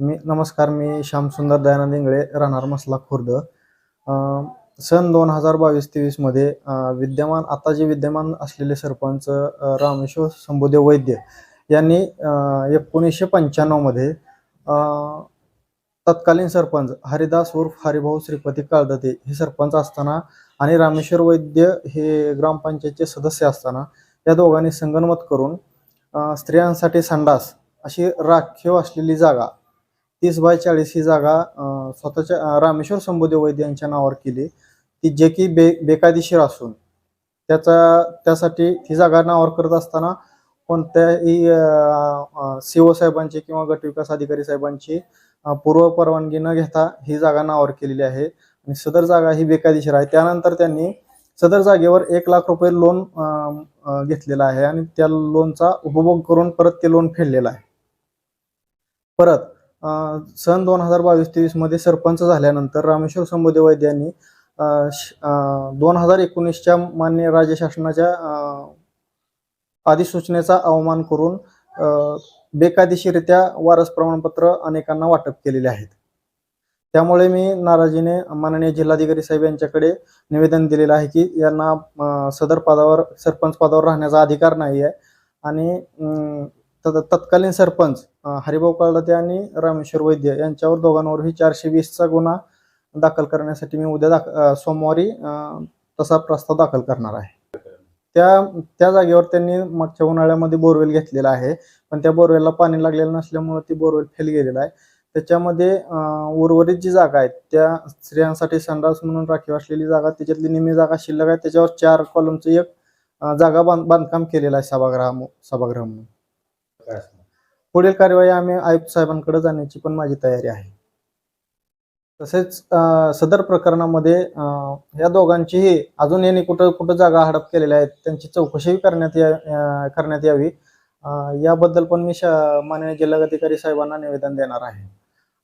मी नमस्कार मी श्यामसुंदर दयानंद इंगळे राहणार मसला खुर्द. सन दोन हजार बावीस तेवीसमध्ये विद्यमान आता जे विद्यमान असलेले सरपंच रामेश्वर संबोदेव वैद्य यांनी एकोणीसशे पंच्याण्णवमध्ये तत्कालीन सरपंच हरिदास उर्फ हरिभाऊ श्रीपती काळदते हे सरपंच असताना आणि रामेश्वर वैद्य हे ग्रामपंचायतचे सदस्य असताना या दोघांनी संगनमत करून स्त्रियांसाठी संडास अशी राखीव असलेली जागा तीस बाय चाळीस ही जागा स्वतःच्या रामेश्वर संबोदेव वैद्य यांच्या नावावर केली. ती जे की बे बेकायदेशीर असून त्याचा त्यासाठी ही जागा नावावर करत असताना कोणत्याही सीओ साहेबांची किंवा गट विकास अधिकारी साहेबांची पूर्व परवानगी न घेता ही जागा नावावर केलेली आहे. आणि सदर जागा ही बेकायदेशीर आहे. त्यानंतर त्यांनी सदर जागेवर एक लाख रुपये लोन घेतलेला आहे. आणि त्या लोनचा उपभोग करून परत ते लोन फेडलेलं आहे. परत सन दोन हजार बावीस तेवीसमध्ये सरपंच झाल्यानंतर रामेश्वर संबोधी वैद्य यांनी दोन हजार एकोणीसच्या मान्य राज्य शासनाच्या अधिसूचनेचा अवमान करून बेकायदेशीरित्या वारस प्रमाणपत्र अनेकांना वाटप केलेले आहेत. त्यामुळे मी नाराजीने माननीय जिल्हाधिकारी साहेब यांच्याकडे निवेदन दिलेलं आहे की यांना सदर पदावर सरपंच पदावर राहण्याचा अधिकार नाही आहे आणि तत्कालीन सरपंच हरिभाऊ काळदते आणि रामेश्वर वैद्य यांच्यावर दोघांवरही चारशे वीसचा गुन्हा दाखल करण्यासाठी मी उद्या दाख सोमवारी तसा प्रस्ताव दाखल करणार आहे. त्या त्या जागेवर त्यांनी मागच्या उन्हाळ्यामध्ये बोरवेल घेतलेला आहे पण त्या बोरवेलला पाणी लागलेलं नसल्यामुळे ती बोरवेल फेल गेलेला आहे. त्याच्यामध्ये उर्वरित जी जागा आहेत त्या स्त्रियांसाठी संडास म्हणून राखीव असलेली जागा त्याच्यातली निम्मी जागा शिल्लक आहे त्याच्यावर चार कॉलमचं एक जागा बांध बांधकाम केलेलं आहे सभागृह सभागृह म्हणून. पुढील कार्यवाही आम्ही आयुक्त साहेबांकडे जाण्याची पण माझी तयारी आहे. तसेच सदर प्रकरणामध्ये या दोघांचीही अजून यांनी कुठं कुठं जागा हडप केलेल्या आहेत त्यांची चौकशी करण्यात या करण्यात यावी. याबद्दल पण मी माननीय जिल्हाधिकारी साहेबांना निवेदन देणार आहे.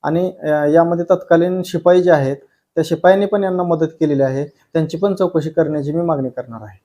आणि यामध्ये तत्कालीन शिपाई जे आहेत त्या शिपायांनी पण यांना मदत केलेली आहे. त्यांची पण चौकशी करण्याची मी मागणी करणार आहे.